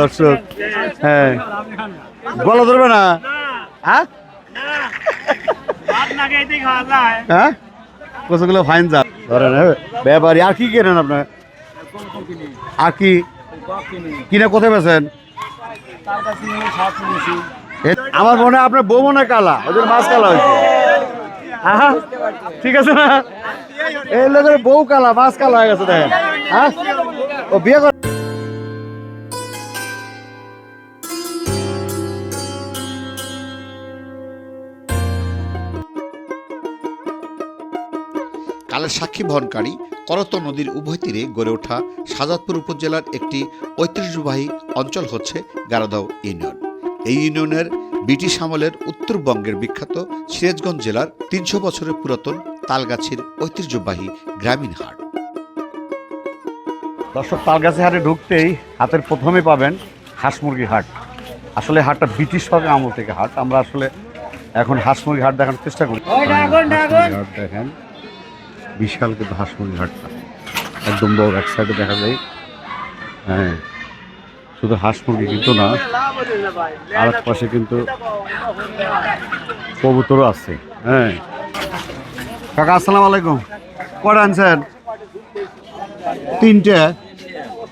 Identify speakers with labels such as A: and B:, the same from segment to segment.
A: দর্শক? হ্যাঁ। ধরবে না? হ্যাঁ? হ্যাঁ? ফাইন ধরেন হ্যাঁ, আর কি কেনেন আপনার? আর কি? কিনে কোথায় এ, আমার মনে হয় আপনার বউ মনে কালা। ওদের মাছ কালা হয়েছে। ঠিক আছে না? এই লোকের বউ কালা মাছ কালা হয়ে গেছে দেখেন। হ্যাঁ? ও বিয়ে
B: কালের সাক্ষী বহনকারী করত নদীর উভয় তীরে গড়ে ওঠা সাজাদপুর উপজেলার একটি ঐতিহ্যবাহী অঞ্চল হচ্ছে গারাদাও ইউনিয়ন। এই ইউনিয়নের ব্রিটিশ আমলের উত্তরবঙ্গের বিখ্যাত সিরাজগঞ্জ জেলার তিনশো বছরের পুরাতন তালগাছির ঐতিহ্যবাহী গ্রামীণ হাট।
A: দর্শক তালগাছি হাটে ঢুকতেই হাতের প্রথমে পাবেন হাঁস মুরগি হাট। আসলে হাটটা ব্রিটিশ সরকার আমল থেকে হাট। আমরা আসলে এখন হাঁস মুরগি হাট দেখানোর চেষ্টা করি। হাট দেখেন। বিশাল কিন্তু হাঁস হাটটা। একদম বড়, এক সাইডে দেখা যায়। হ্যাঁ শুধু হাঁস মুরগি কিন্তু না আর এক পাশে কিন্তু কবুতরও আছে। হ্যাঁ। কাকা, আসসালামু আলাইকুম। কটা আনছেন? তিনটে।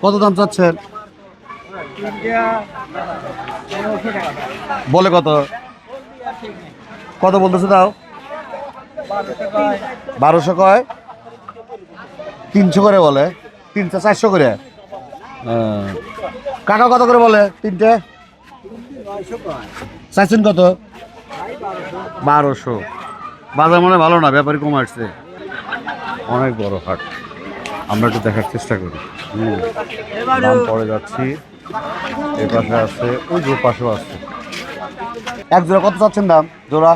A: কত দাম চাচ্ছেন? বলে কত? কত বলতেছে তাও? বারোশো কয়? তিনশো করে বলে তিনশো চারশো করে। কাকা কত করে বলে তিনটে? চাইছেন কত? বারোশো। বাজার মনে ভালো না ব্যাপারী কম আসছে। অনেক বড় হাট। আমরা একটু দেখার চেষ্টা করি। দাম পড়ে যাচ্ছি। এ পাশে আছে ওই যে পাশেও আছে। এক জোড়া কত চাচ্ছেন দাম? জোড়া?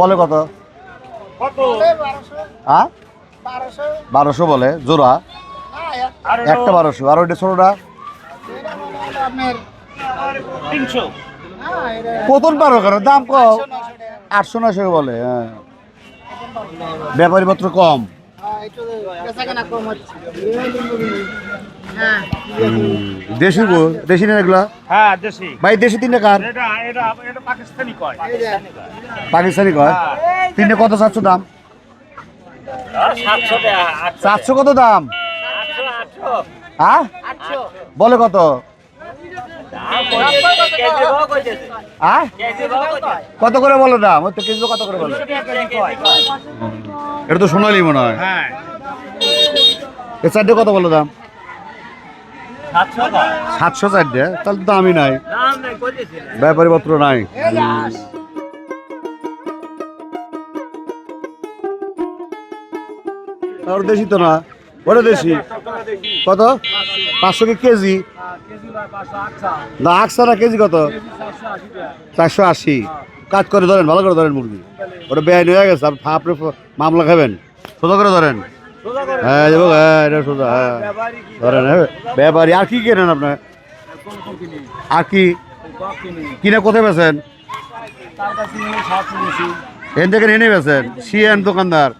A: বলে কত? হ্যাঁ বারোশো। বলে জোড়া? একটা। বারোশো আর ওইটা ছোটটা? কতন পারো কেন? দাম কম আটশো নশো বলে হ্যাঁ। ব্যাপারী পত্র কম। দেশি গো দেশি না এগুলা?
C: হ্যাঁ দেশি।
A: ভাই দেশি তিনটে কার?
C: এটা এটা এটা পাকিস্তানি কয়।
A: পাকিস্তানি কয়? তিনটে কত চারশো দাম?
C: সাতশো
A: চারশো কত দাম? হ্যাঁ? বলে কত? হ্যাঁ? কত করে বলো দাম? ওই তো কেজি কত করে বলো? এটা তো সোনালি মনে হয়। এ চারটে কত বলো দাম?
C: সাতশো
A: চারটে? তাহলে তো দামই নাই।
C: দাম
A: ব্যাপারী পত্র নাই। আর দেশি তো না ওটা দেশি। কত? পাঁচশো কি কেজি? না আকসা না কেজি কত? চারশো আশি। কাজ করে ধরেন, ভালো করে ধরেন মুরগি। ওটা বেআইন হয়ে গেছে, আপনি আপনি মামলা খাবেন। সোজা করে ধরেন। হ্যাঁ যাব হ্যাঁ সোজা হ্যাঁ। ধরেন হ্যাঁ ব্যাপারী। আর কি কেনেন আপনার আর কি? কিনে কোথায় বেছেন হেন থেকে হেনে বেছেন সিএন দোকানদার।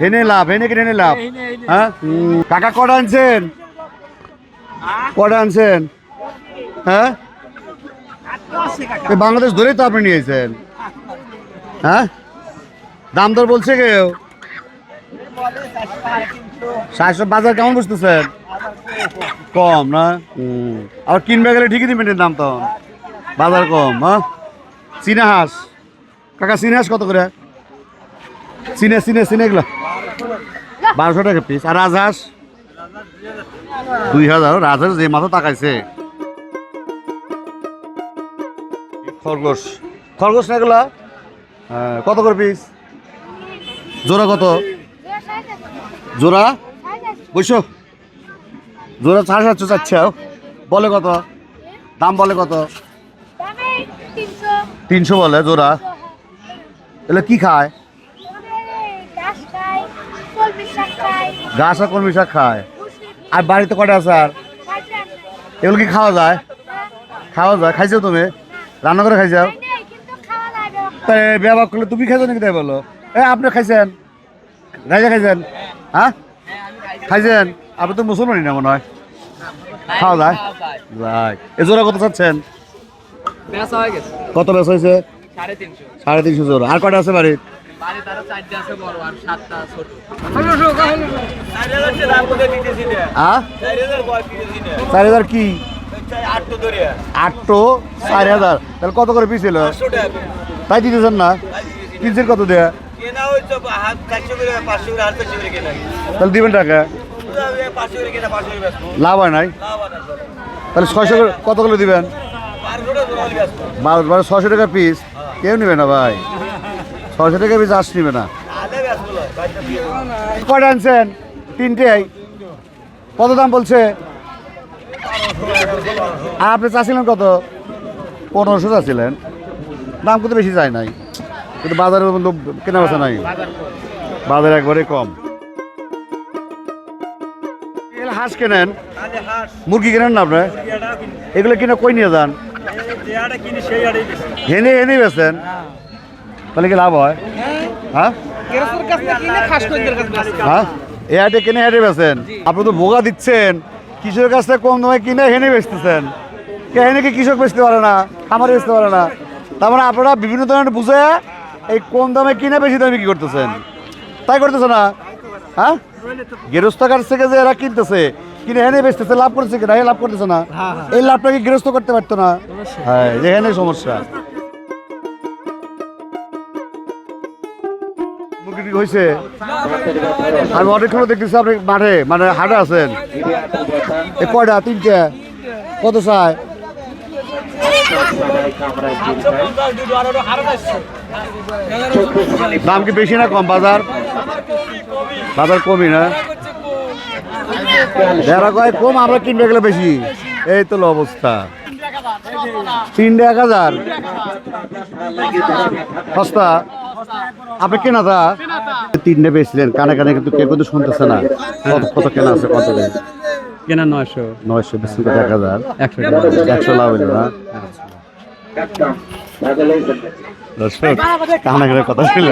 A: হেনে লাভ হেনে কিনে হেনে লাভ। হ্যাঁ? কাকা কটা আনছেন? কটা আনছেন? হ্যাঁ? বাংলাদেশ ধরেই তো আপনি নিয়েছেন। হ্যাঁ? দাম দর বলছে কেউ? সাতশো বাজার কেমন বুঝতেছেন কম না। আবার কিনবে গেলে ঠিকই দিবেন দাম তো। বাজার কম হ্যাঁ? চীনা হাঁস। কাকা চীনা হাঁস কত করে? চিনে চিনে চিনে এগুলো। বারোশো টাকা পিস আর রাজহাঁস? দুই হাজার। রাজহাঁস যে মাথা তাকাইছে। খরগোশ। খরগোশ না এগুলা? হ্যাঁ, কত করে পিস জোড়া কত? জোড়া? বুঝছ জোড়া সাড়ে সাতশো চাচ্ছে বলে কত? দাম বলে কত?
D: তিনশো
A: বলে জোড়া। এগুলো কি খায়?
D: ঘাস শাক
A: আর কলমি শাক খায়। আর বাড়িতে কটা আছে আর? এগুলো কি খাওয়া যায়? খাওয়া যায়। খাইছো তুমি? রান্না করে খাইছাও তাই ব্যবহার করলে তুমি খাইছো নাকি তাই বলো? এ আপনি খাইছেন? রাজা খাইছেন? হ্যাঁ? খাইছেন? আপনি তো মুসলমানই না মনে হয়। খাওয়া যায়? যাই এ জোড়া কত চাচ্ছেন?
E: গেছে।
A: কত বেশ হয়েছে?
E: সাড়ে তিনশো।
A: জোড়া। আর কটা আছে বাড়ির?
E: বাড়ি তারও চারটে আছে বড় আর সাতটা ছোট।
A: আ? চার হাজার কি? আটটো চার হাজার। তাহলে কত করে পিস এলো? তাই দিতেছেন না? কিনছেন কত দেয়া? তাহলে দিবেন টাকা। লাভ হয় নাই? তাহলে ছয়শো করে কত করে দিবেন? বারো বারো ছশো টাকা পিস। কেউ নেবে না ভাই। ছশো টাকা পিস আস নেবে না। কটা আনছেন? তিনটেই। কত দাম বলছে? আর আপনি চাচ্ছিলেন কত? পনেরোশো চাচ্ছিলেন। দাম কত বেশি যায় নাই। কিন্তু বাজারের মধ্যে কেনা বেচা নাই। বাজার একবারে কম। হাঁস কেনেন? মুরগি কেনেন না আপনার এগুলো কিনে কই নিয়ে যান? তাহলে কি লাভ হয়? হ্যাঁ? হ্যাঁ? কিনে হাটে আপনি তো বোগা দিচ্ছেন। কৃষকের কাছ থেকে কম দামে কিনে হেনে বেচতেছেন। কে হেনে কি কৃষক বেচতে পারে না? খামারে বেচতে পারে না। তার মানে আপনারা বিভিন্ন ধরনের বুঝে এই কম দামে কিনে বেশি দামে কি করতেছেন। তাই করতেছে না? হ্যাঁ? গৃহস্থ কাছ থেকে যে এরা কিনতেছে কিনে এনে বেচতেছে লাভ করতেছে কিনা? লাভ করতেছে না। এই লাভটা কি গৃহস্থ করতে পারতো না। হ্যাঁ যেখানে সমস্যা। হয়েছে আমি অনেকক্ষণ দেখতেছি আপনি মাঠে মানে হাটে আছেন। কয়টা? তিনটে। কত চায়? দাম কি বেশি না কম? বাজার? বাজার কমই না? যারা কয় কম আমরা কিনবে গেলে বেশি। এই তো হলো অবস্থা। তিনটে এক হাজার। সস্তা। আপনি কেনা তা? তিনটে বেচলেন কানে কানে কিন্তু কেউ কিন্তু শুনতেছে না। কত কত কেনা আছে কত
F: কেনা? নয়শো।
A: নয়শো বেশি করে এক হাজার।
F: একশো
A: একশো লাভ হইল না? দর্শক কানে কানে কথা ছিল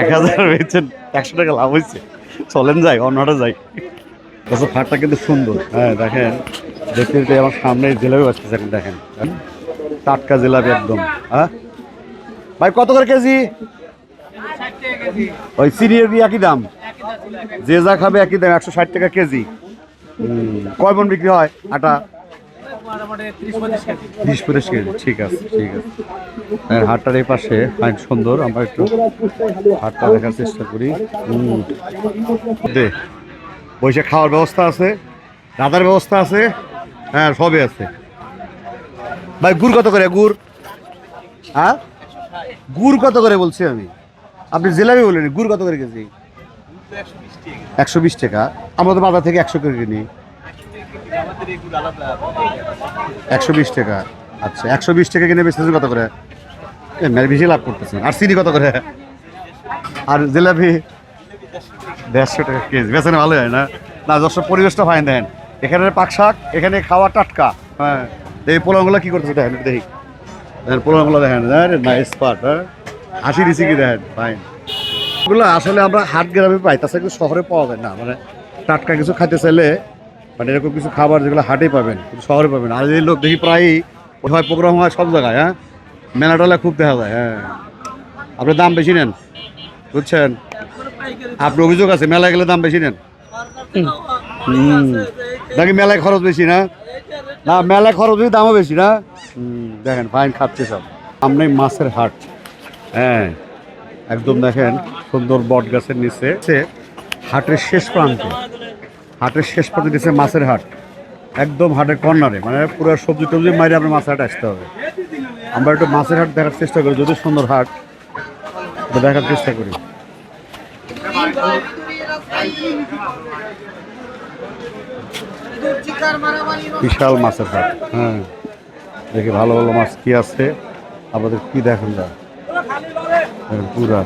A: এক হাজার বেচছেন একশো টাকা লাভ হয়েছে চলেন যাই অন্যটা যাই। দর্শক ফাটটা কিন্তু সুন্দর। হ্যাঁ দেখেন, দেখতে দেখতে আমার সামনে জিলাপি বাঁচতেছে দেখেন। হ্যাঁ? টাটকা জিলাপি একদম। হ্যাঁ? ভাই, কত করে কেজি? ওই সিরিয়ার একই দাম। যে যা খাবে একই দাম, একশো ষাট টাকা কেজি। কয় মন বিক্রি হয় আটা? বিশ পঁচিশ কেজি, ঠিক আছে ঠিক আছে। হ্যাঁ হাটটার এই পাশে ফাইন সুন্দর, আমরা একটু হাটটা দেখার চেষ্টা করি। দে। বসে খাওয়ার ব্যবস্থা আছে রাধার ব্যবস্থা আছে হ্যাঁ সবই আছে। ভাই, গুড় কত করে, গুড়? হ্যাঁ? গুড় কত করে বলছি আমি? আপনি জিলাপি বলেন, গুড় কত করে কেজি? একশো বিশ টাকা। আমরা তো বাজার থেকে একশো করে কিনি। একশো বিশ টাকা। আচ্ছা একশো বিশ টাকা কিনে বেচতেছেন কত করে? বেশি লাভ করতেছেন। আর চিনি কত করে? আর জিলাপি? দেড়শো টাকা কেজি। বেচেনে ভালো হয় না? না যশোর পরিবেশটা ফাইন দেন এখানে পাক শাক, এখানে খাওয়া টাটকা। হ্যাঁ। এই পোলাগুলো কি করতেছে দেখেন, দেখি। দেখেন পোলাগুলো দেখেন আরে নাইস পাট হ্যাঁ। হাসি দিছি কি দেখেন ফাইন এগুলো আসলে আমরা হাট গ্রামে পাই, তাছাড়া কিন্তু শহরে পাওয়া যায় না। মানে টাটকা কিছু খাইতে চাইলে মানে এরকম কিছু খাবার যেগুলো হাটেই পাবেন শহরে পাবেন আর এই লোক দেখি প্রায়ই, হয় প্রোগ্রাম হয় সব জায়গায় হ্যাঁ। মেলা টেলা খুব দেখা যায় হ্যাঁ। আপনি দাম বেশি নেন, বুঝছেন? আপনার অভিযোগ আছে, মেলায় গেলে দাম বেশি নেন। নাকি মেলায় খরচ বেশি না? না, মেলায় খরচ বেশি দামও বেশি না? দেখেন, ফাইন খাচ্ছে সব। সামনে মাছের হাট। হ্যাঁ একদম দেখেন, সুন্দর বট গাছের নিচে। হাটের শেষ প্রান্তে। হাটের শেষ প্রান্তে নিচে মাছের হাট। একদম হাটের কর্নারে। মানে পুরো সবজি টবজি মাইরে আপনার মাছের হাটে আসতে হবে। আমরা একটু মাছের হাট দেখার চেষ্টা করি, যদি সুন্দর হাট দেখার চেষ্টা করি। বিশাল মাছের হাট হ্যাঁ। দেখি ভালো ভালো মাছ কি আছে, আমাদের কি দেখেন না? পুরা।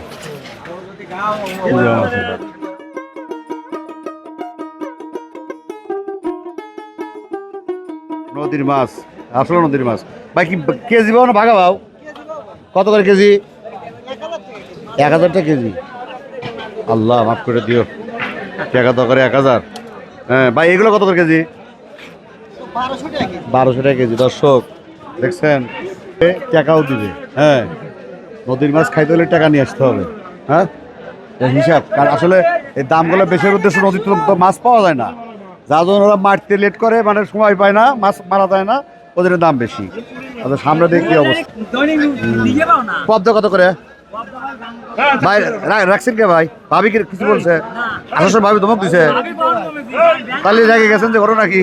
A: নদীর মাছ, আসলে নদীর মাছ। ভাই, কি কেজি পাও না ভাগা পাও? কত করে কেজি? এক হাজারটা কেজি। আল্লাহ, মাফ করে দিও। টাকা তো করে এক হাজার। হ্যাঁ ভাই, এগুলো কত করে কেজি? বারোশো টাকা কেজি। দর্শক দেখছেন? টাকাও দিবে হ্যাঁ। নদীর মাছ খাইতে হলে টাকা নিয়ে আসতে হবে হ্যাঁ? হিসাব কারণ আসলে এই দামগুলো বেশির উদ্দেশ্য নদীর তো মাছ পাওয়া যায় না। যার জন্য ওরা মারতে লেট করে মানে সময় পায় না মাছ মারা যায় না ওদের দাম বেশি। আচ্ছা সামনে দেখি কি অবস্থা। পদ্ম কত করে? ভাই রাখছেন কে ভাই? ভাবি কি কিছু বলছে? আসার সময় ভাবি ধমক দিছে। তাহলে রেগে গেছেন যে ঘটনা কি?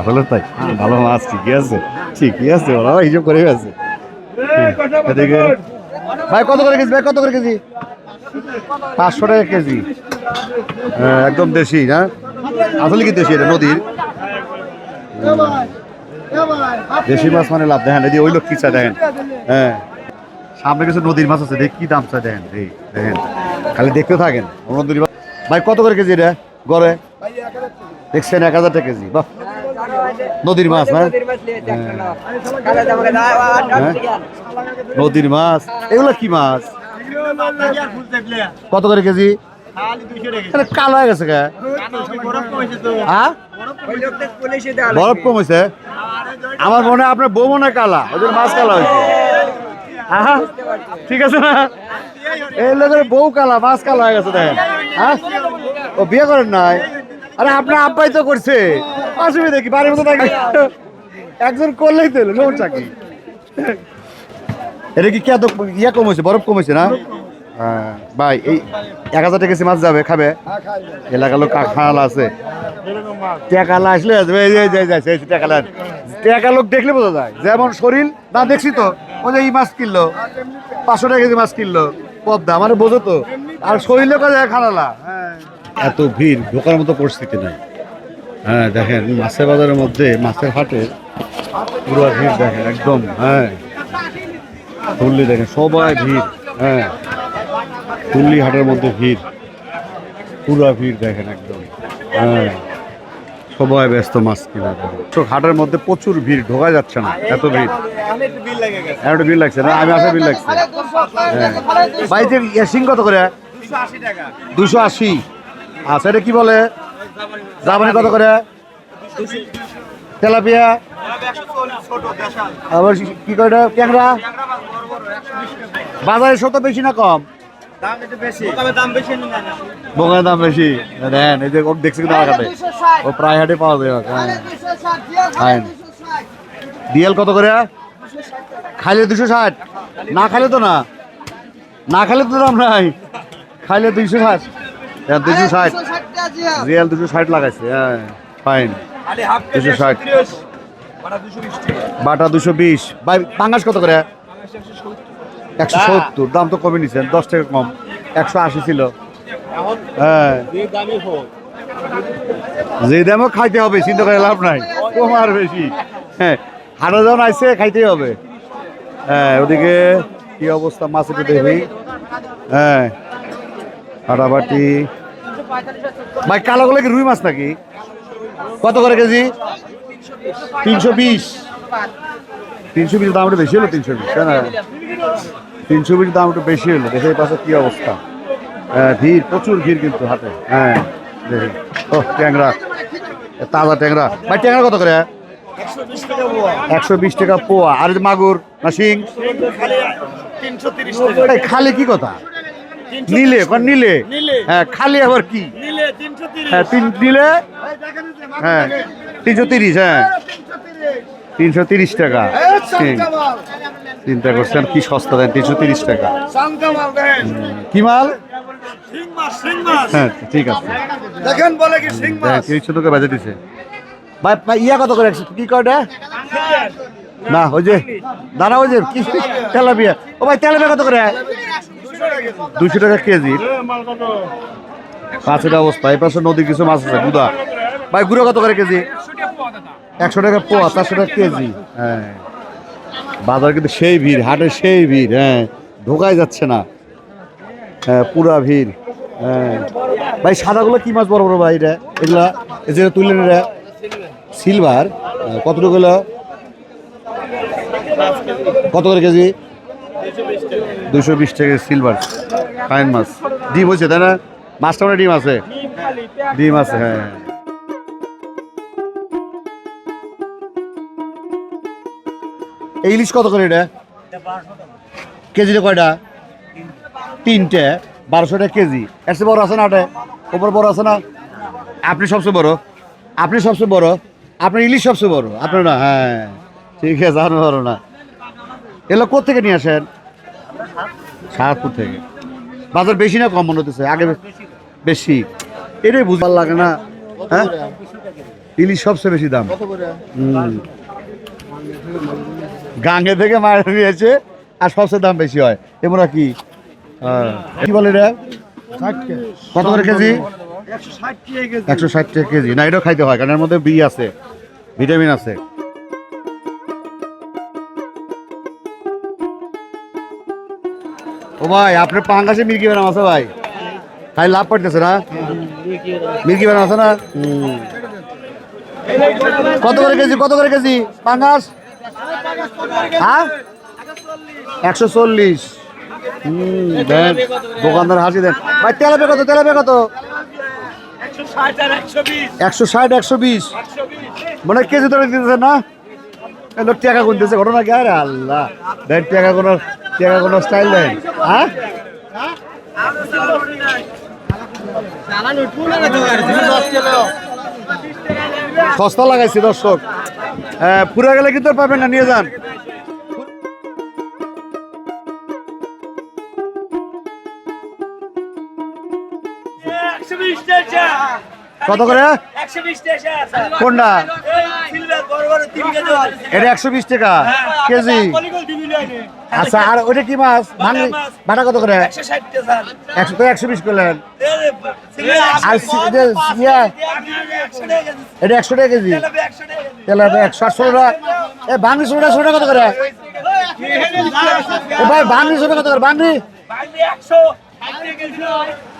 A: আসলে তাই ভালো মাছ ঠিকই আছে ঠিকই আছে ওরা হিসাব করে আছে। ভাই কত করে কেজি ভাই কত করে কেজি? পাঁচশো টাকা কেজি। হ্যাঁ, একদম দেশি না? আসলে কি দেশি এটা নদীর? দেশি মাছ মানে লাভ দেখেন এই যে ওই লোক কি চায় দেখেন। হ্যাঁ। সামনে কিছু নদীর মাছ আছে দেখ কি দাম চায় দেখেন এই দেখেন। খালি দেখতে থাকেন নদীর ভাই কত করে কেজি এটা? গড়ে? দেখছেন এক হাজার টাকা কেজি বাহ। নদীর মাছ না হ্যাঁ? নদীর মাছ এগুলো কি মাছ কত করে কেজি কালো হয়ে গেছে হ্যাঁ বরফ কম হয়েছে আমার মনে হয় আপনার বউ মনে হয় কালা ওদের মাছ কালা হয়েছে হ্যাঁ ঠিক আছে না এই লোকের বউ কালা মাছ কালা হয়ে গেছে দেখেন হ্যাঁ ও বিয়ে করেন নাই আরে আপনার আব্বাই তো করছে অসুবিধা কি বাড়ির মতো থাকি একজন করলেই তো হলো, সমস্যা কি এটা কি কে ইয়া কম হয়েছে বরফ কমেছে না? হ্যাঁ, ভাই এই এক হাজার টাকা মাছ যাবে খাবে? এলাকার লোক খানালা আছে। টেকালা আসলে টেকালা টেকা লোক দেখলে বোঝা যায়। যেমন শরীর না দেখছি তো ও যে এই মাছ কিনলো পাঁচশো টাকা কেজি মাছ কিনলো পদ্মা আমার বোঝো তো। আর শরীরে কাজে খানালা এত ভিড় ঢোকার মতো পরিস্থিতি নাই। হ্যাঁ দেখেন মাছের বাজারের মধ্যে মাছের হাটে পুরো ভিড় দেখেন একদম হ্যাঁ। তুললি দেখেন সবাই ভিড় হ্যাঁ। তুললি হাটের মধ্যে ভিড় পুরো ভিড় দেখেন একদম হ্যাঁ। সবাই ব্যস্ত মাছ কিনা চোখ হাটের মধ্যে প্রচুর ভিড় ঢোকা যাচ্ছে না এত ভিড়। একটু ভিড় লাগছে না আমি আসা ভিড় লাগছে। হ্যাঁ। ভাই যে সিং কত করে? দুশো আশি। আচ্ছা এটা কি বলে? জাপানি কত করে? তেলাপিয়া? আবার কি করে এটা? ট্যাংরা বাজারে শত বেশি না কম? বোকার দাম বেশি দেন এই যে ও দেখছি কিন্তু আমার হাতে ও প্রায় হাটে পাওয়া যায় হ্যাঁ। ডিএল কত করে? খাইলে দুশো ষাট? না খাইলে তো না। না খাইলে তো দাম নাই। খাইলে দুইশো ষাট। হ্যাঁ দুশো ষাট। রিয়াল দুশো ষাট লাগাইছে হ্যাঁ ফাইন দুশো ষাট। বাটা দুশো বিশ ভাই পাঙ্গাস কত করে? একশো সত্তর। দাম তো কমে নিছেন দশ টাকা কম। একশো আশি ছিল। হ্যাঁ। যে দামও খাইতে হবে চিন্তা করে লাভ নাই। কম আর বেশি। হ্যাঁ হাটা যখন আইসে খাইতেই হবে। হ্যাঁ ওদিকে কি অবস্থা মাছ একটু দেখি। হ্যাঁ। ফাটাফাটি ভাই, কালোগুলো কি রুই মাছ নাকি? কত করে কেজি? তিনশো বিশ। তিনশো বিশ দাম বেশি হলো, তিনশো বিশ তিনশো বিশ দাম একটু বেশি হলো, দেখে পাশে কি অবস্থা? ভিড়, প্রচুর ভিড় কিন্তু হাতে হ্যাঁ দেখি। ও, ট্যাংরা। তাজা ট্যাংরা। ভাই, ট্যাংরা কত করে? একশো বিশ টাকা পোয়া। আর মাগুর, না শিং? খালি কি কথা? নিলে কোন নিলে। হ্যাঁ খালি আবার কি? হ্যাঁ তিন নিলে? হ্যাঁ তিনশো তিরিশ হ্যাঁ। তিনশো তিরিশ টাকা। চিন্তা করছেন কি সস্তা দেন তিনশো তিরিশ টাকা। কি মাল? হ্যাঁ ঠিক আছে।
F: দেখেন বলে কি
A: হ্যাঁ তিরিশশো টাকা বেজে দিছে। ভাই ভাই ইয়া কত করে? কি কয়টা না ওই যে দাঁড়া ওই যে কি তেলাপিয়া। ও ভাই তেলাপিয়া কত করে? দুশো টাকা কেজি। কাছের অবস্থা, এই পাশে নদীর কিছু মাছ আছে, গুদা। ভাই, গুঁড়ো কত করে কেজি? একশো টাকা পোয়া, চারশো টাকা কেজি। হ্যাঁ। বাজার কিন্তু সেই ভিড়, হাটে সেই ভিড় হ্যাঁ। ঢোকাই যাচ্ছে না। হ্যাঁ পুরা ভিড় হ্যাঁ। ভাই, সাদাগুলো কি মাছ বড় বড় ভাই এটা? এগুলা, এই যে তুললেন এটা সিলভার কতটুকু কত করে কেজি? দুশো বিশ টাকা সিলভার ফাইন মাছ। ডিম হয়েছে, তাই না? মাছটা মানে ডিম আছে? ডিম আছে হ্যাঁ। এই ইলিশ কত করে এটা? কেজিতে কয়টা? তিনটে। বারোশো টাকা কেজি। এর চেয়ে বড় আছে না আটে ওপর বড় আছে না? আপনি সবচেয়ে বড়। আপনি সবচেয়ে বড়। আপনার ইলিশ সবচেয়ে বড়। আপনার না? হ্যাঁ। ঠিক আছে আমি বড় না। এগুলো কোথেকে নিয়ে আসেন? সাহাপুর থেকে। বাজার বেশি না কম মনে হতেছে আগে বেশি। এটাই বুঝবার লাগে না। হ্যাঁ? ইলিশ সবচেয়ে বেশি দাম। গাঙ্গে থেকে মাছ নিয়েছে আর সবচেয়ে দাম বেশি হয়। এমরা কি? হ্যাঁ। কি বলে রে কত করে কেজি? একশো ষাট টাকা কেজি। না এটাও খাইতে হয় কারণ এর মধ্যে বি আছে। ভিটামিন আছে। ও ভাই, আপনার পাঙ্গাসে মির্কি বেরাম আছে ভাই। খাই লাভ পড়তেছে না? মির্কি বেরাম আছে না। কত করে কেজি, কত করে কেজি? পাঙ্গাস? হ্যাঁ? একশো চল্লিশ। দেন দোকানদার হাসি দেন ভাই তেলাপে কত তেলাপে কত?
C: একশো ষাট, একশো বিশ।
A: মানে কেজি ধরে দিতেছে না? লোক টাকা গুনতেছে, ঘটনা কি? আরে আল্লাহ। টাকা কোনো টাকা কোনো স্টাইল দেন হ্যাঁ? সস্তা লাগাইছি, দর্শক। হ্যাঁ পুরা গেলে কিন্তু পাবেন না, নিয়ে যান।
C: একশো বিশ
A: কত করে? কোনটা? এটা একশো বিশ টাকা কেজি। আচ্ছা আর ওটা কি মাছ? ভাঙি বাটা কত করে?
C: একশো
A: তো একশো বিশ করলেন। আর এটা
C: একশো টাকা কেজি।
A: তেলে একশো আটশো টাকা এ বাংলি ষোলো টাকা কত করে? ভাই বাংলি ষোলো কত করে? বাংলি
C: একশো।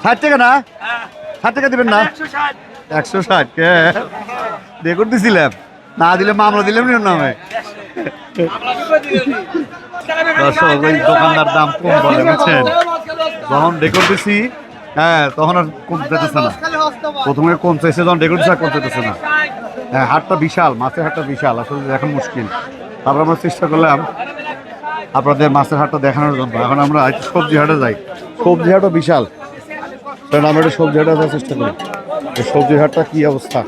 C: ষাট টাকা
A: না? ষাট টাকা দিবেন না?
C: একশো ষাট,
A: কে? রেকর্ড দিছিলাম। না দিলে মামলা দিলাম নির নামে। দর্শক, ওই দোকানদার দাম কম বলে, বুঝছেন? যখন রেকর্ড দিছি হ্যাঁ তখন আর কম যেতেছে না। প্রথমে কম চাইছে, যখন রেকর্ড দিচ্ছে আর কম যেতেছে না। হ্যাঁ হাটটা বিশাল, মাছের হাটটা বিশাল, আসলে এখন মুশকিল। তারপর আমরা চেষ্টা করলাম আপনাদের মাছের হাটটা দেখানোর জন্য। এখন আমরা সবজি হাটে যাই। সবজি হাটও বিশাল। কারণ আমরা একটু সবজি হাটে যাওয়ার চেষ্টা করি। সবজি হাটটা কি অবস্থা?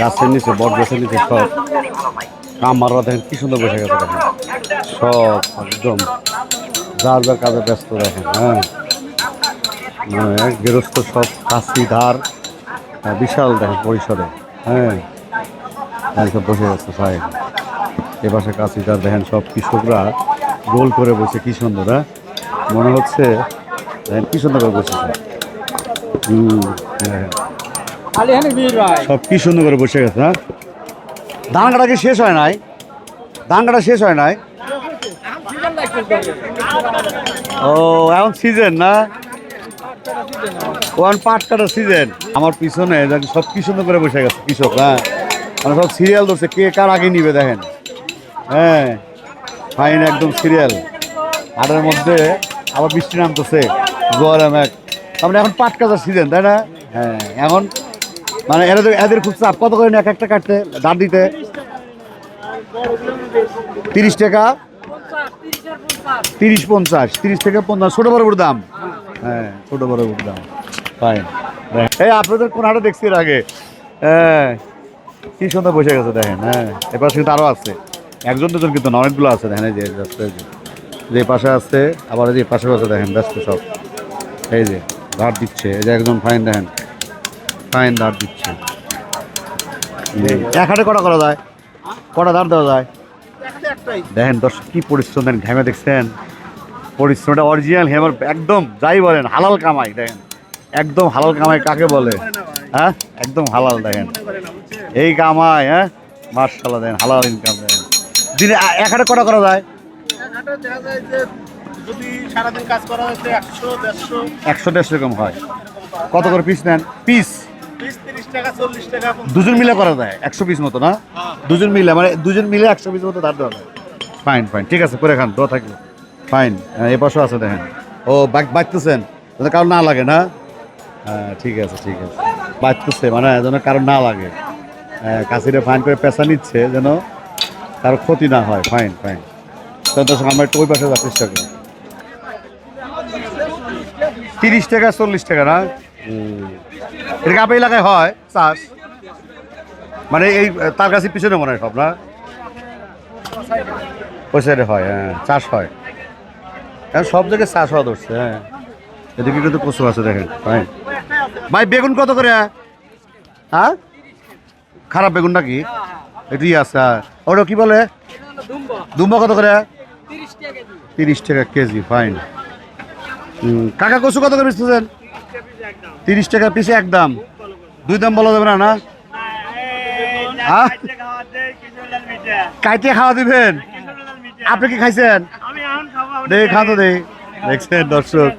A: গাছের নিচে বট গাছের নিচে সব। কামাররা দেখেন কি সুন্দর বসে গেছে দেখেন। সব একদম যার যার কাজে ব্যস্ত দেখেন হ্যাঁ। হ্যাঁ, গৃহস্থ সব কাশি ধার হ্যাঁ, বিশাল দেখেন পরিসরে। হ্যাঁ। হ্যাঁ সব বসে গেছে ভাই। এ পাশে কাশি ধার দেখেন সব কৃষকরা গোল করে বসে, কি সুন্দর হ্যাঁ? মনে হচ্ছে, দেখেন কি সুন্দর করে বসেছে। সব কি সুন্দর করে বসে গেছে হ্যাঁ? ধান কাটা কি শেষ হয় নাই? ধান কাটা শেষ হয় নাই? ও, এখন সিজন না? ওয়ান পাট কাটার সিজন আমার পিছনে সব কি সুন্দর করে বসে গেছে কৃষক হ্যাঁ। মানে সব সিরিয়াল ধরছে, কে কার আগে নিবে দেখেন। হ্যাঁ ফাইন একদম সিরিয়াল হাটের মধ্যে আবার বৃষ্টি নামতেছে জোয়ার এক। তার মানে এখন পাট কাটার সিজন তাই না? হ্যাঁ এখন মানে এরা এদের খুব চাপ। কত করে এক একটা কাটতে দাঁড় দিতে? তিরিশ টাকা? তিরিশ পঞ্চাশ, তিরিশ থেকে পঞ্চাশ। ছোটো বড় দাম। হ্যাঁ ছোটো বড় দাম। ফাইন এই আপনাদের কোন হাটে দেখছি এর আগে? হ্যাঁ কি সুন্দর বসে গেছে দেখেন হ্যাঁ। এবার কিন্তু আরও আছে। একজন দুজন কিন্তু অনেকগুলো আছে দেখেন এই যে যে। যে পাশে আছে আবার এই যে পাশে আছে দেখেন ব্যস্ত সব। এই যে ধার দিচ্ছে এই যে একজন ফাইন দেখেন। ফাইন ধার দিচ্ছে। এক হাটে কটা করা যায়? কটা ধার দেওয়া যায়? দেখেন দর্শক কি পরিশ্রম দেন ঘামে দেখছেন। পরিশ্রমটা অরিজিনাল হেমার একদম যাই বলেন হালাল কামাই দেখেন। একদম হালাল কামাই কাকে বলে? হ্যাঁ? একদম হালাল দেখেন। এই কামাই হ্যাঁ? মার্শাল্লাহ দেখেন হালাল ইনকাম দেখেন। দিনে আ- এক হাটে কটা করা যায়?
F: একশো দেড়শো।
A: এরকম হয়। কত করে পিস নেন? পিস দুজন মিলে করা যায়? একশো পিস মতো না? দুজন মিলে মানে দুজন মিলে একশো পিস মতো ধার দেওয়া যায়। ফাইন ফাইন ঠিক আছে করে খান দোয়া থাকল। ফাইন এ পাশেও আছে দেখেন। ও বাইক বাঁচতেছেন কারণ না লাগে না? হ্যাঁ ঠিক আছে ঠিক আছে। বাঁচতেছে মানে যেন কারণ না লাগে। হ্যাঁ কাশিরে ফাইন করে পেশা নিচ্ছে, যেন কারও ক্ষতি না হয়। ফাইন ফাইন তো দর্শক, আমরা একটু ওই পাশে যাওয়ার চেষ্টা করি। তিরিশ টাকা, চল্লিশ টাকা, না? এটা আপনার এলাকায় হয়, চাষ? মানে এই, তার কাছে পিছনে মনে হয় সব, না? ওই সাইডে হয় হ্যাঁ চাষ হয়। হ্যাঁ সব জায়গায় চাষ হওয়া ধরছে হ্যাঁ। এদিকে কিন্তু কচু আছে, দেখেন ভাই ভাই বেগুন কত করে? হ্যাঁ? খারাপ বেগুন নাকি? এটি আছে হ্যাঁ। ওটা কি বলে? দুম্বা কত করে? তিরিশ টাকা কেজি ফাইন কাকা কচু কত করে বেচতেছেন তিরিশ টাকা পিসে একদম। দুই দাম বলা যাবে না না? হ্যাঁ? কাইটে খাওয়া দিবেন? আপনি কি খাইছেন?
C: এখন
A: খাওয়া তো দেই। দেখছেন দর্শক?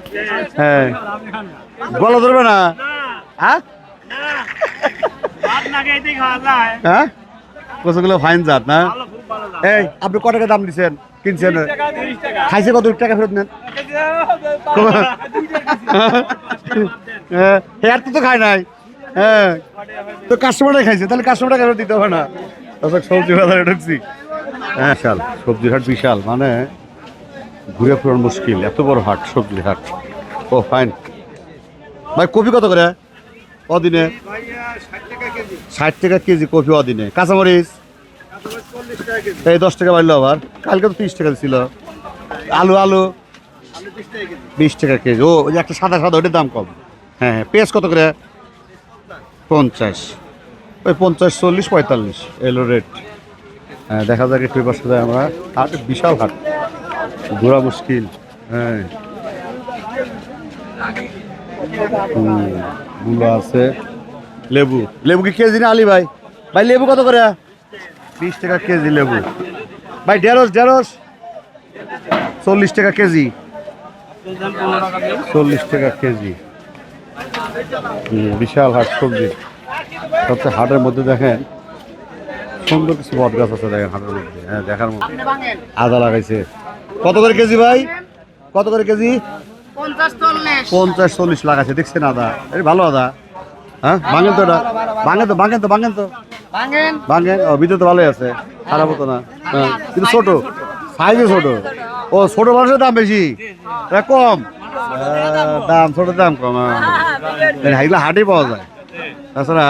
A: হ্যাঁ। বলা ধরবে না? হ্যাঁ? হ্যাঁ? কচুগুলো ফাইন জাত না? এই আপনি ক টাকা দাম দিচ্ছেন কিনছেন? খাইছে কত? টাকা ফেরত নেন। হ্যাঁ। হেয়ার তো তো খায় নাই। হ্যাঁ। তো কাস্টমারটাই খাইছে তাহলে কাস্টমারটা ফেরত দিতে হবে না। সবজি বাজারে ঢুকছি। হ্যাঁ বিশাল। সবজির হাট বিশাল মানে ঘুরে ফেরার মুশকিল, এত বড় হাট সবজি হাট। ও ফাইন ভাই, কপি কত করে? অদিনে? ষাট টাকা কেজি, কপি অদিনে। কাঁচামরিচ? এই দশ টাকা বাড়লো আবার। কালকে তো তিরিশ টাকা ছিল। আলু আলু? বিশ টাকা কেজি। ও, ওই একটা সাদা সাদা, ওটার দাম কম। হ্যাঁ হ্যাঁ। পেঁয়াজ কত করে? পঞ্চাশ। ওই পঞ্চাশ, চল্লিশ, পঁয়তাল্লিশ। এলো রেট হ্যাঁ দেখা যাক একটু সাথে আমরা। হাট বিশাল হাট। ঘোরা মুশকিল হ্যাঁ। মূলা আছে। লেবু। লেবু কি কেজি না আলি ভাই? ভাই লেবু কত করে? বিশ টাকা কেজি লেবু। ভাই ঢেঁড়স ঢেঁড়স। চল্লিশ টাকা কেজি। চল্লিশ টাকা কেজি। বিশাল হাট সবজি। সবচেয়ে হাটের মধ্যে দেখেন সুন্দর কিছু বট গাছ আছে দেখেন হাটের মধ্যে। হ্যাঁ দেখার মধ্যে আদা লাগাইছে। কত করে কেজি ভাই? কত করে কেজি? পঞ্চাশ চল্লিশ। লাগাইছে দেখছেন আদা? এই ভালো আদা। হ্যাঁ ভাঙেন তো এটা। ভাঙেন তো ভাঙেন তো ভাঙেন তো। ভাঙেন। ও ভিতরে তো ভালোই আছে। খারাপ হতো না। হ্যাঁ কিন্তু ছোট। সাইজে ছোট। ও ছোট মানুষের দাম বেশি? এটা কম। দাম ছোট দাম কম হ্যাঁ। এগুলো হাটেই পাওয়া যায়। তাছাড়া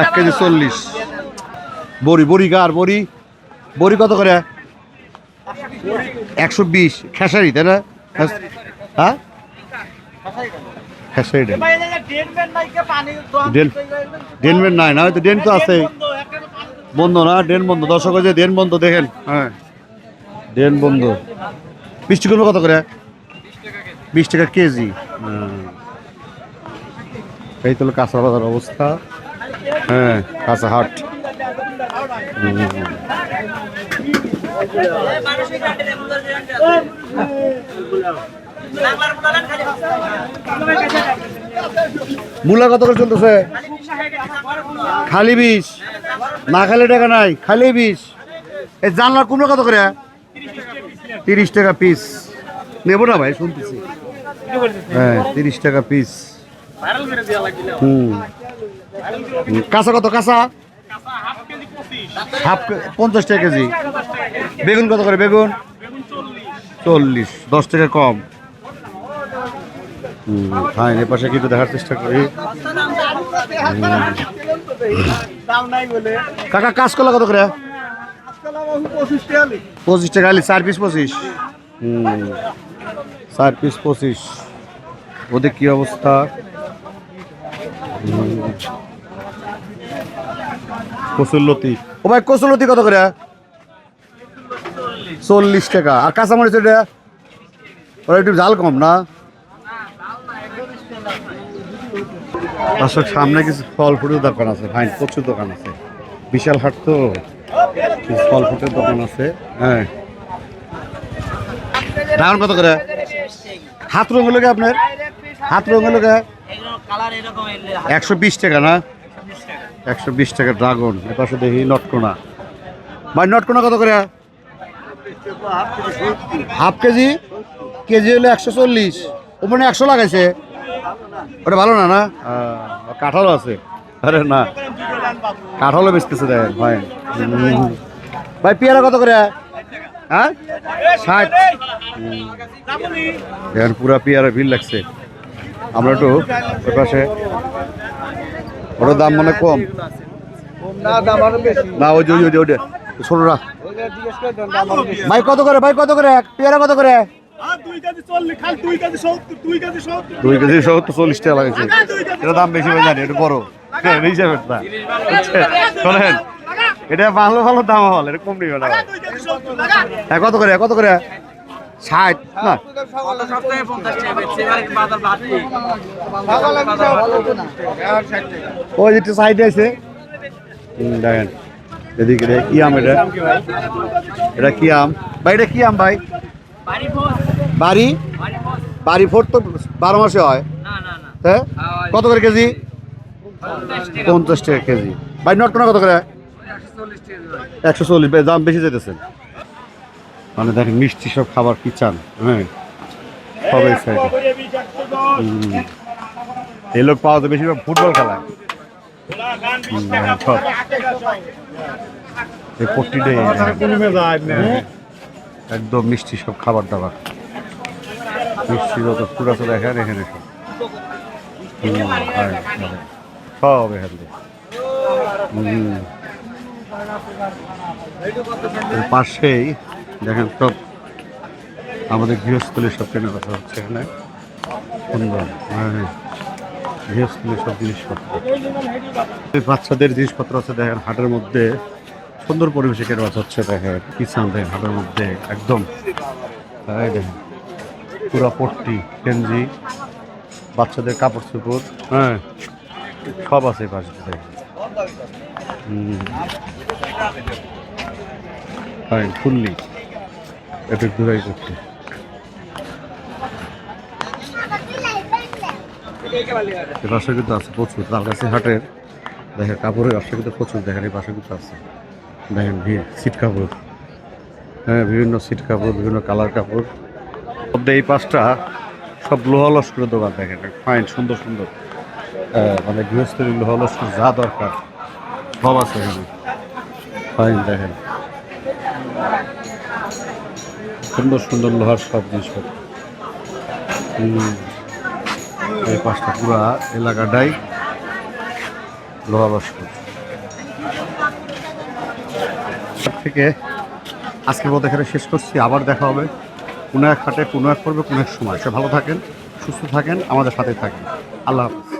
A: এক কেজি চল্লিশ। বড়ি বড়ি গার বড়ি? বড়ি কত করে? একশো বিশ, খেসারি, তাই না? হ্যাঁ? ডেন নাই না? তো আছে। বন্ধ না? বন্ধ। দর্শক বন্ধ, দেখেন। হ্যাঁ। বন্ধ। কত করে? বিশ টাকা কেজি। হ্যাঁ। এই তো কাঁচা অবস্থা। হ্যাঁ। মূলা কত করে চলতেছে? খালি বিষ? না খালি টাকা নাই, খালি বিষ। এই জানলার কুমড়ো কত করে? তিরিশ টাকা পিস নেব না ভাই, শুনতেছি। হ্যাঁ তিরিশ টাকা পিস হুম। কাঁচা কত? কাঁচা? হাফ পঞ্চাশ টাকা কেজি। বেগুন কত করে? বেগুন? চল্লিশ। দশ টাকা কম। হ্যাঁ এ পাশে কিন্তু দেখার চেষ্টা করি। কাকা কাজ করলা কত করে? পঁচিশ টাকা আলি, চার পিস পঁচিশ। হুম, চার পিস পঁচিশ। ওদের কি অবস্থা। কচুরলতি ও ভাই কচুরলতি কত করে? চল্লিশ টাকা। আর কাঁচামরিচ এটা, ওরা একটু জাল কম, না? দর্শক, সামনে কিছু ফল ফুটের দোকান আছে ফাইন প্রচুর দোকান আছে। বিশাল হাট তো ফল ফুটের দোকান আছে হ্যাঁ। কত করে? হাত রঙ হলো আপনার? হাত রঙ হলো একশো বিশ টাকা, না? একশো বিশ টাকা ড্রাগন এ পাশে দেখি নটকোনা। ভাই, নটকোনা কত করে? Half KG? কেজি হলো একশো চল্লিশ। ও মানে একশো লাগাইছে। ওটা ভালো না না? কাঁঠালও আছে। আরে না। কাঁঠালও বেচতেছে দেখেন ভাই ভাই পেয়ারা কত করে? হ্যাঁ? ষাট। দেখেন পুরা পেয়ারা ভিড় লাগছে। আমরা একটু ওই পাশে। ওটার দাম মানে কম। না ওই যে ওই যে, ওই যে। ছোটরা ভাই কত করে ভাই কত করে? পেয়ারা কত করে?
F: দুই কেজি সত্তর,
A: চল্লিশ টাকা লাগছে এটা দাম বেশি হয়ে জানি, এটা বড়। শোনেন, এটা দাম হল কত করে কত করে? সাইডে আছে। দেখেন। এদিকে দেখে কি আম এটা? এটা কি আম? ভাই, এটা কি আম ভাই?
E: বাড়ি?
A: বাড়ি ফোর তো বারো মাসে হয়। হ্যাঁ? কত করে কেজি?
E: পঞ্চাশ টাকা
A: কেজি। ভাই নটকোনা কত করে?
E: একশো চল্লিশ
A: দাম বেশি যেতেছেন মানে দেখেন, মিষ্টি সব খাবার কি চান? হ্যাঁ? সব এই সাইডে। এই লোক পাওয়া যায় বেশিরভাগ ফুটবল খেলায়। এই পট্টিটাই একদম মিষ্টি সব খাবার দাবার। মিষ্টি যত ফুড আছে দেখেন এখানে সব। হ্যাঁ, সব এখান হুম। পাশেই দেখেন সব আমাদের গৃহস্থলীর সব কেনার কথা হচ্ছে এখানে। সুন্দর। হ্যাঁ, সব জিনিসপত্র। বাচ্চাদের জিনিসপত্র আছে, দেখেন, হাটের মধ্যে সুন্দর পরিবেশে কথা হচ্ছে দেখেন কিষান দেখেন, হাটের মধ্যে একদম। দেখেন, পুরা পট্টি, গেঞ্জি, বাচ্চাদের কাপড় চোপড় হ্যাঁ সব আছে পাশে, দেখেন। ফুললি এটা ঘুরাই করতে। এ পাশে কিন্তু আছে প্রচুর। তালগাছি হাটের দেখেন কাপড়ের ব্যবসা কিন্তু প্রচুর। দেখেন এই পাশে কিন্তু আছে। দেখেন ভিড় সিট কাপড়। হ্যাঁ বিভিন্ন সিট কাপড় বিভিন্ন কালার কাপড়। মধ্যে এই পাশটা সব লোহা লস্করের দোকান দেখেন। ফাইন সুন্দর সুন্দর। আহ, মানে গৃহস্থলীর লোহা লস্কর যা দরকার সব আছে এখানে। ফাইন দেখেন। সুন্দর সুন্দর লোহার সব জিনিসপত্র। হুম। এই পাঁচটা পুরা এলাকাটাই লোহা থেকে আজকের মতো এখানে শেষ করছি, আবার দেখা হবে কোনো এক হাটে, কোনো এক পর্বে, কোনো এক সময়। সে ভালো থাকেন, সুস্থ থাকেন, আমাদের সাথে থাকেন। আল্লাহ হাফিজ।